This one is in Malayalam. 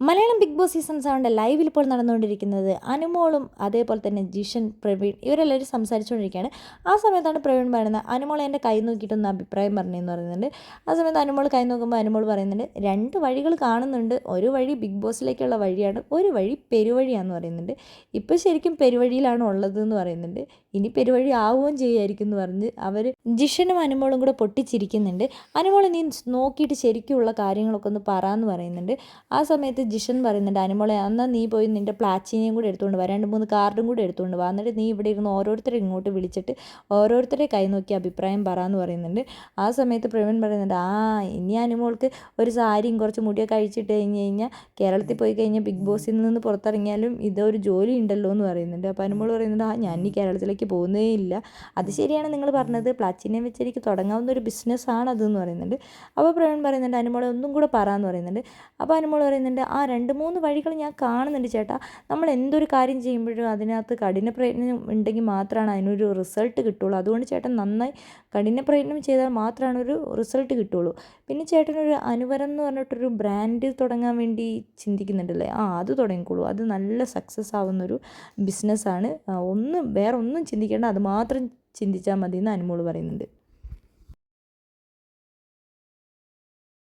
മലയാളം ബിഗ് ബോസ് സീസൺ സെവന്റെ ലൈവിൽ ഇപ്പോൾ നടന്നുകൊണ്ടിരിക്കുന്നത് അനുമോളും അതേപോലെ തന്നെ ജിഷൻ പ്രവീൺ ഇവരെല്ലാവരും സംസാരിച്ചുകൊണ്ടിരിക്കുകയാണ്. ആ സമയത്താണ് പ്രവീൺ പറയുന്നത് അനുമോൾ എന്റെ കൈ നോക്കിയിട്ടൊന്ന് അഭിപ്രായം പറഞ്ഞതെന്ന് പറയുന്നുണ്ട്. ആ സമയത്ത് അനുമോൾ കൈ നോക്കുമ്പോൾ അനുമോൾ പറയുന്നുണ്ട് രണ്ട് വഴികൾ കാണുന്നുണ്ട്. ഒരു വഴി ബിഗ് ബോസിലേക്കുള്ള വഴിയാണ് ഒരു വഴി പെരുവഴിയാന്ന് പറയുന്നുണ്ട്. ഇപ്പോൾ ശരിക്കും പെരുവഴിയിലാണ് ഉള്ളത് എന്ന് പറയുന്നുണ്ട്. ഇനി പെരുവഴി ആവുകയും ചെയ്യുമായിരിക്കും എന്ന് പറഞ്ഞ് അവർ ജിഷനും അനുമോളും കൂടെ പൊട്ടിച്ചിരിക്കുന്നുണ്ട്. അനുമോൾ നീ നോക്കിയിട്ട് ശരിക്കുമുള്ള കാര്യങ്ങളൊക്കെ ഒന്ന് പറ എന്ന് പറയുന്നുണ്ട്. ആ സമയത്ത് ജിഷൻ പറയുന്നുണ്ട് അനുമോളെ എന്നാൽ നീ പോയി നിന്റെ പ്ലാച്ചിനെയും കൂടി എടുത്തുകൊണ്ട് വാ രണ്ട് മൂന്ന് കാർഡും കൂടി എടുത്തുകൊണ്ട് വാ. എന്നിട്ട് നീ ഇവിടെ ഇരുന്ന് ഓരോരുത്തരെ ഇങ്ങോട്ട് വിളിച്ചിട്ട് ഓരോരുത്തരെ കൈ നോക്കി അഭിപ്രായം പറ എന്ന് പറയുന്നുണ്ട്. ആ സമയത്ത് പ്രവീൺ പറയുന്നുണ്ട് ആ ഇനി അനുമോൾക്ക് ഒരു സാരിയും കുറച്ച് മുടിയൊക്കെ കഴിച്ചിട്ട് കഴിഞ്ഞ് കഴിഞ്ഞാൽ കേരളത്തിൽ പോയി കഴിഞ്ഞാൽ ബിഗ് ബോസിൽ നിന്ന് പുറത്തിറങ്ങിയാലും ഇതൊരു ജോലി ഉണ്ടല്ലോ എന്ന് പറയുന്നുണ്ട്. അപ്പോൾ അനുമോൾ പറയുന്നുണ്ട് ആ ഞാൻ ഇനി കേരളത്തിലേക്ക് പോകുന്നേ ഇല്ല. അത് ശരിയാണ് നിങ്ങൾ പറഞ്ഞത്. പ്ലാച്ചിനെ വെച്ച് എനിക്ക് തുടങ്ങാവുന്ന ഒരു ബിസിനസ്സാണ് അതെന്ന് പറയുന്നുണ്ട്. അപ്പോൾ പ്രവീൺ പറയുന്നുണ്ട് അനുമോളെ ഒന്നും കൂടെ പറ പറയുന്നുണ്ട്. അപ്പോൾ അനുമോൾ പറയുന്നുണ്ട് രണ്ട് മൂന്ന് വഴികൾ ഞാൻ കാണുന്നുണ്ട് ചേട്ടാ. നമ്മൾ എന്തൊരു കാര്യം ചെയ്യുമ്പോഴും അതിനകത്ത് കഠിന പ്രയത്നം ഉണ്ടെങ്കിൽ മാത്രമാണ് അതിനൊരു റിസൾട്ട് കിട്ടുള്ളൂ. അതുകൊണ്ട് ചേട്ടൻ നന്നായി കഠിന പ്രയത്നം ചെയ്താൽ മാത്രമാണ് ഒരു റിസൾട്ട് കിട്ടുള്ളൂ. പിന്നെ ചേട്ടനൊരു അനുവരം എന്ന് പറഞ്ഞിട്ടൊരു ബ്രാൻഡ് തുടങ്ങാൻ വേണ്ടി ചിന്തിക്കുന്നുണ്ടല്ലേ? ആ അത് തുടങ്ങിക്കോളൂ. അത് നല്ല സക്സസ് ആവുന്നൊരു ബിസിനസ്സാണ് ഒന്നും വേറെ ഒന്നും ചിന്തിക്കേണ്ട. അത് മാത്രം ചിന്തിച്ചാൽ മതി എന്ന് അനുമോൾ പറയുന്നുണ്ട്.